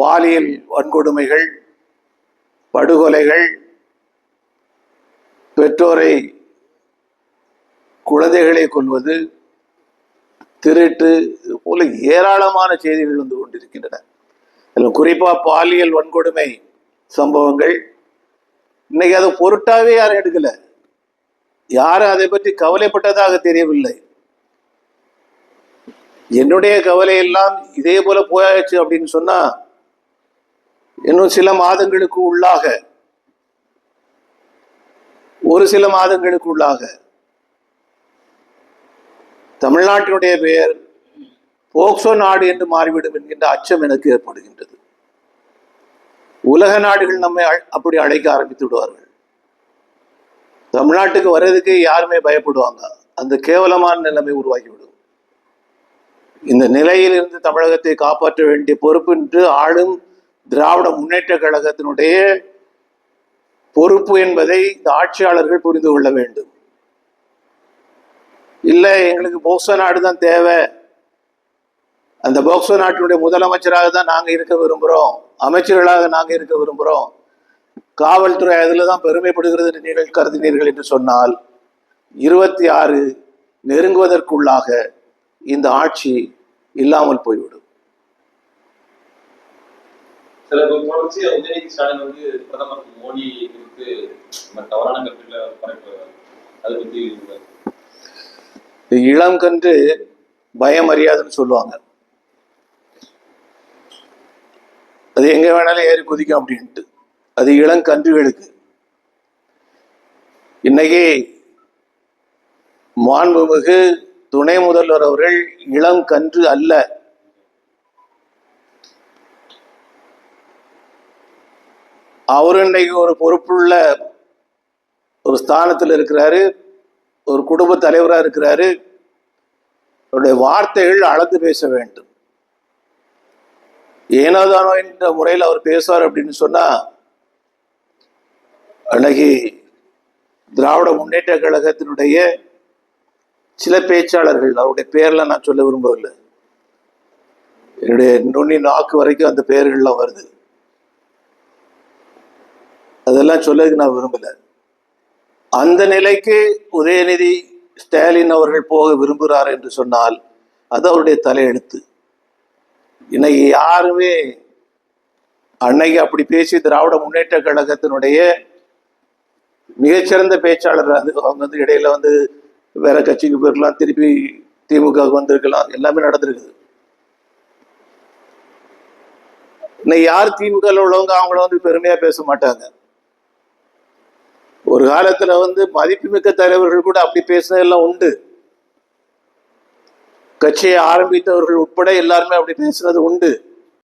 பாலியல் வன்கொடுமைகள் படுகொலைகள் பெற்றோரை குழந்தைகளை கொல்வது திருட்டு இது போல ஏராளமான செய்திகள் வந்து கொண்டிருக்கின்றன. அதில் குறிப்பாக பாலியல் வன்கொடுமை சம்பவங்கள். இன்னைக்கு அது பொருட்டாவே யாரும் எடுக்கல. யாரும் அதை பற்றி கவலைப்பட்டதாக தெரியவில்லை. என்னுடைய கவலை எல்லாம் இதே போல போயாச்சு அப்படின்னு சொன்னா இன்னும் சில மாதங்களுக்கு உள்ளாக. ஒரு சில மாதங்களுக்கு உள்ளாக. தமிழ்நாட்டினுடைய பெயர் போக்சோ நாடு என்று மாறிவிடும் என்கின்ற அச்சம் எனக்கு ஏற்படுகின்றது. உலக நாடுகள் நம்மை அழ- அப்படி அழைக்க ஆரம்பித்து விடுவார்கள். தமிழ்நாட்டுக்கு வர்றதுக்கு யாருமே பயப்படுவாங்க. அந்த கேவலமான நிலைமை உருவாகிவிடும். இந்த நிலையில் இருந்து தமிழகத்தை காப்பாற்ற வேண்டிய பொறுப்பு என்று ஆளும் திராவிட முன்னேற்ற கழகத்தினுடைய பொறுப்பு என்பதை இந்த ஆட்சியாளர்கள் புரிந்து கொள்ள வேண்டும். இல்லை எங்களுக்கு போக்சோ நாடு தான் தேவை. அந்த போக்சோ நாட்டினுடைய முதலமைச்சராக தான் நாங்கள் இருக்க விரும்புகிறோம் அமைச்சர்களாக நாங்கள் இருக்க விரும்புகிறோம் காவல்துறை அதில் தான் பெருமைப்படுகிறது என்று நீங்கள் கருதினீர்கள் என்று சொன்னால் இருபத்தி ஆறு நெருங்குவதற்குள்ளாக இந்த ஆட்சி இல்லாமல் போய்விடும். சில தொடர்ச்சியா உதயநிதி ஸ்டாலின் வந்து பிரதமர் மோடி குறித்து தவறான கருத்துல பரப்ப அதை பத்தி இளம் கன்று பயம் அறியாதுன்னு சொல்லுவாங்க. அது எங்க வேணாலும் ஏறி குதிக்கும் அப்படின்ட்டு. அது இளங்கன்றுகளுக்கு இன்னைக்கு மாண்புமிகு துணை முதல்வர் அவர்கள் இளம் கன்று அல்ல. அவர் இன்றைக்கு ஒரு பொறுப்புள்ள ஒரு ஸ்தானத்தில் இருக்கிறாரு ஒரு குடும்ப தலைவராக இருக்கிறாரு. அவருடைய வார்த்தைகள் அளந்து பேச வேண்டும். ஏனோதானோ என்ற முறையில் அவர் பேசுவார் அப்படின்னு சொன்னால் அன்னைக்கு திராவிட முன்னேற்ற கழகத்தினுடைய சில பேச்சாளர்கள் அவருடைய பேர்லாம் நான் சொல்ல விரும்பவில்லை. என்னுடைய நுண்ணி நாக்கு வரைக்கும் அந்த பெயர்கள்லாம் வருது. அதெல்லாம் சொல்லதுக்கு நான் விரும்பல. அந்த நிலைக்கு உதயநிதி ஸ்டாலின் அவர்கள் போக விரும்புகிறார் என்று சொன்னால் அது அவருடைய தலையெழுத்து. இன்னைக்கு யாருமே அன்னைக்கு அப்படி பேசி திராவிட முன்னேற்ற கழகத்தினுடைய மிகச்சிறந்த பேச்சாளர் அது. அவங்க வந்து இடையில வந்து வேற கட்சிக்கு போயிருக்கலாம் திருப்பி திமுக வந்திருக்கலாம் எல்லாமே நடந்திருக்குது. இன்னைக்கு யார் திமுக உள்ளவங்க அவங்கள வந்து பெருமையா பேச மாட்டாங்க. ஒரு காலத்தில் வந்து மதிப்புமிக்க தலைவர்கள் கூட அப்படி பேசினதெல்லாம் உண்டு. கட்சியை ஆரம்பித்தவர்கள் உட்பட எல்லாருமே அப்படி பேசுனது உண்டு.